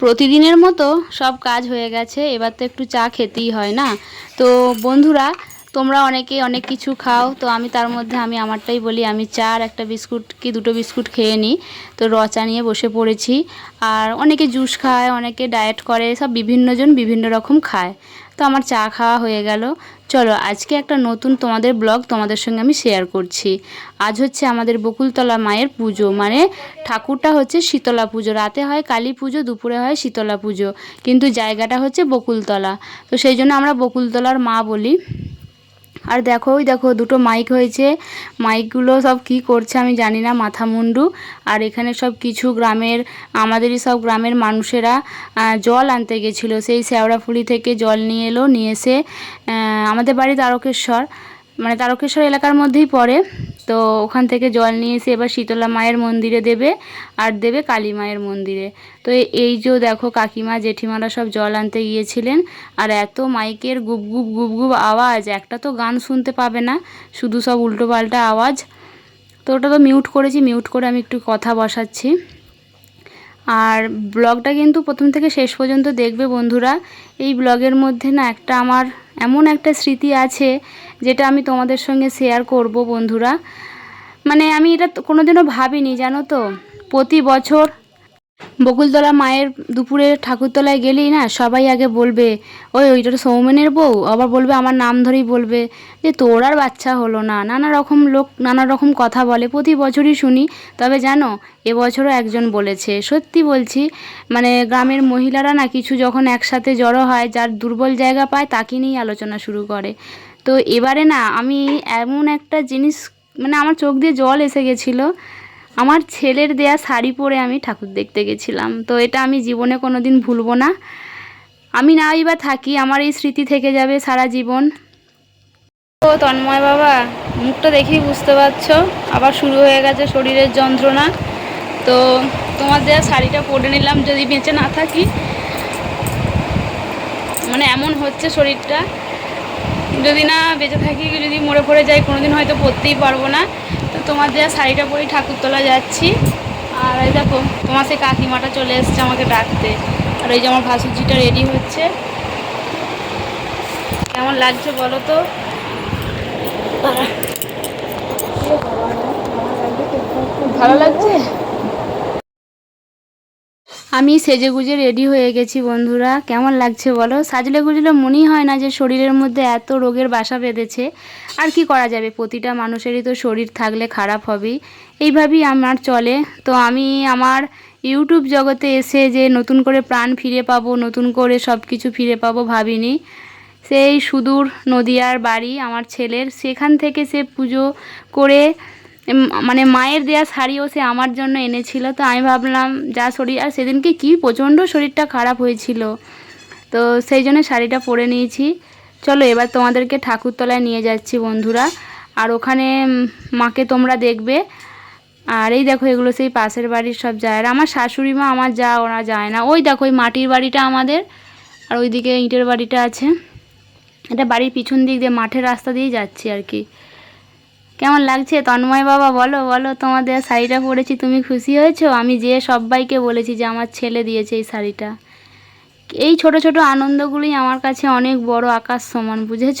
প্রতিদিনের মতো সব কাজ হয়ে গেছে, এবার তো একটু চা খেতেই হয় না। তো বন্ধুরা, তোমরা অনেকে অনেক কিছু খাও, তো আমি তার মধ্যে আমি আমারটাই বলি, আমি চা আর একটা বিস্কুট কি দুটো বিস্কুট খেয়ে নিই। তো র চা নিয়ে বসে পড়েছি। আর অনেকে জুস খায়, অনেকে ডায়েট করে, সব বিভিন্নজন বিভিন্ন রকম খায়। তো আমার চা খাওয়া হয়ে গেল। চলো, আজকে একটা নতুন তোমাদের ব্লগ তোমাদের সঙ্গে আমি শেয়ার করছি। আজ হচ্ছে আমাদের বকুলতলা মায়ের পুজো মানে ঠাকুরটা হচ্ছে শীতলা পুজো। রাতে হয় কালী পুজো, দুপুরে হয় শীতলা পুজো। কিন্তু জায়গাটা হচ্ছে বকুলতলা। তো সেই জন্য আমরা বকুলতলার মা বলি। আর দেখো, ওই দেখো, দুটো মাইক হয়েছে। মাইকগুলো সব কি করছে আমি জানি না মাথা মুন্ডু আর এখানে সব কিছু গ্রামের, আমাদেরই সব গ্রামের মানুষেরা জল আনতে গেছিল। সেই শ্যাওড়াফুলি থেকে জল নিয়ে এলো, নিয়ে এসে আমাদের বাড়ি তারকেশ্বর মানে তারকেশ্বর এলাকার মধ্যেই পড়ে। তো ওখান থেকে জল নিয়ে এসে এবার শীতলা মায়ের মন্দিরে দেবে আর দেবে কালী মায়ের মন্দিরে। তো এই যে দেখো কাকিমা, জেঠিমারা সব জল আনতে গিয়েছিলেন আর এত মাইকের গুপ গুপ আওয়াজ, একটা তো গান শুনতে পাবে না, শুধু সব উল্টো পাল্টা আওয়াজ। তো ওটা তো মিউট করেছি মিউট করে আমি একটু কথা বসাচ্ছি। আর ব্লগটা কিন্তু প্রথম থেকে শেষ পর্যন্ত দেখবে বন্ধুরা। এই ব্লগের মধ্যে না একটা আমার এমন একটা স্মৃতি আছে যেটা আমি তোমাদের সঙ্গে শেয়ার করব বন্ধুরা। মানে আমি এটা কোনোদিনও ভাবিনি, জানো তো? প্রতি বছর বকুলতলা মায়ের দুপুরে ঠাকুরতলায় গেলেই না সবাই আগে বলবে, ওই, ওইটা সৌমেনের বউ। আবার বলবে, আমার নাম ধরেই বলবে। যে তোর আর বাচ্চা হলো না। নানা রকম লোক, নানা রকম কথা বলে। প্রতি বছরই শুনি, তবে জানো এবছরও একজন বলেছে। সত্যি বলছি মানে গ্রামের মহিলারা না কিছু যখন একসাথে জড়ো হয়, যার দুর্বল জায়গা পায়, তাকে নিয়েই আলোচনা শুরু করে। তো এবারে না আমি এমন একটা জিনিস মানে আমার চোখ দিয়ে জল এসে গেছিল আমার ছেলের দেয়া শাড়ি পরে আমি ঠাকুর দেখতে গেছিলাম। তো এটা আমি জীবনে কোনো দিন ভুলবো না। আমি নাই বা থাকি, আমার এই স্মৃতি থেকে যাবে সারা জীবন। ও তন্ময় বাবা, মুখটা দেখেই বুঝতে পারছ, আবার শুরু হয়ে গেছে শরীরের যন্ত্রণা। তো তোমার দেয়া শাড়িটা পরে নিলাম, যদি বেঁচে না থাকি। মানে এমন হচ্ছে শরীরটা। যদি না বেঁচে থাকি, যদি মরে পড়ে যাই, কোনোদিন হয়তো পরতেই পারব না। তোমার দেওয়া শাড়িটা পরেই ঠাকুরতলা যাচ্ছি। আর এই দেখো, তোমার সেই কাকিমাটা চলে এসছে আমাকে ডাকতে। আর ওই যে আমার ভাসুজিটা রেডি হচ্ছে। কেমন লাগছে বলো তো? ভালো লাগছে? আমি সেজে গুজে রেডি হয়ে গেছি বন্ধুরা। কেমন লাগছে বলো? সাজলে গুজলে মনেই হয় না যে শরীরের মধ্যে এত রোগের বাসা বেঁধেছে। আর কি করা যাবে? প্রতিটা মানুষেরই তো শরীর থাকলে খারাপ হবেই। এইভাবেই আমার চলে। তো আমি আমার ইউটিউব জগতে এসে যে নতুন করে প্রাণ ফিরে পাবো, নতুন করে সব কিছু ফিরে পাবো ভাবিনি। সেই সুদূর নদিয়ার বাড়ি, আমার ছেলের। সেখান থেকে সে পুজো করে মানে মায়ের দেয়া শাড়িও সে আমার জন্য এনেছিল, তো আমি ভাবলাম যা শরীর, আর সেদিনকে কি প্রচণ্ড শরীরটা খারাপ হয়েছিল। তো সেই জন্য শাড়িটা পরে নিয়েছি। চলো এবার তোমাদেরকে ঠাকুরতলায় নিয়ে যাচ্ছি বন্ধুরা। আর ওখানে মাকে তোমরা দেখবে। আর এই দেখো এগুলো সেই পাশের বাড়ির সব আর আমার শাশুড়ি মা আমার যা, ওরা যায় না। ওই দেখো ওই মাটির বাড়িটা আমাদের, আর ওইদিকে ইটের বাড়িটা আছে। এটা বাড়ির পিছন দিক দিয়ে মাঠের রাস্তা দিয়েই যাচ্ছি আর কি। কেমন লাগছে? তন্ময় বাবা, বলো বলো, তোমাদের শাড়িটা পরেছি, তুমি খুশি হয়েছো? আমি যে সবাইকে বলেছি যে আমার ছেলে দিয়েছে এই শাড়িটা। এই ছোট ছোট আনন্দগুলোই আমার কাছে অনেক বড় আকাশ সমান, বুঝেছ?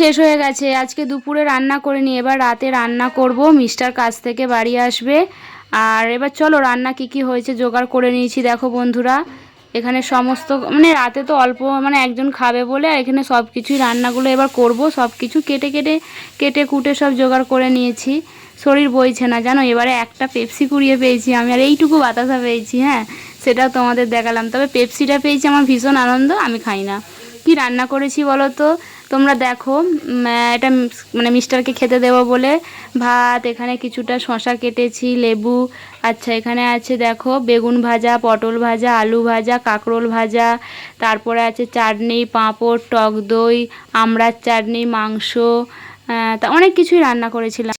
শেষ হয়ে গেছে। আজকে দুপুরে রান্না করে নিয়ে এবার রাতে রান্না করব। মিস্টার কাজ থেকে বাড়ি আসবে। আর এবার চলো, রান্না কি কি হয়েছে জোগাড় করে নিয়েছি। দেখো বন্ধুরা, এখানে সমস্ত মানে রাতে তো অল্প মানে একজন খাবে বলে, আর এখানে সব কিছুই রান্নাগুলো এবার করব। সব কিছু কেটে কেটে কেটে কুটে সব জোগাড় করে নিয়েছি। শরীর বইছে না, জানো? এবারে একটা পেপসি কুড়িয়ে পেয়েছি আমি, আর এইটুকু বাতাসা পেয়েছি হ্যাঁ? সেটাও তোমাদের দেখালাম। তবে পেপসিটা পেয়েছি, আমার ভীষণ আনন্দ, আমি খাই না। রান্না করেছি বলো তো তোমরা দেখো এটা মানে মিস্টারকে খেতে দেবো বলে ভাত, এখানে কিছুটা শশা কেটেছি, লেবু আচ্ছা এখানে আছে দেখো বেগুন ভাজা, পটল ভাজা, আলু ভাজা, কাঁকরোল ভাজা, তারপরে আছে চাটনি, পাঁপড়, টক দই, আমড়ার চাটনি, মাংস তা অনেক কিছুই রান্না করেছিলাম।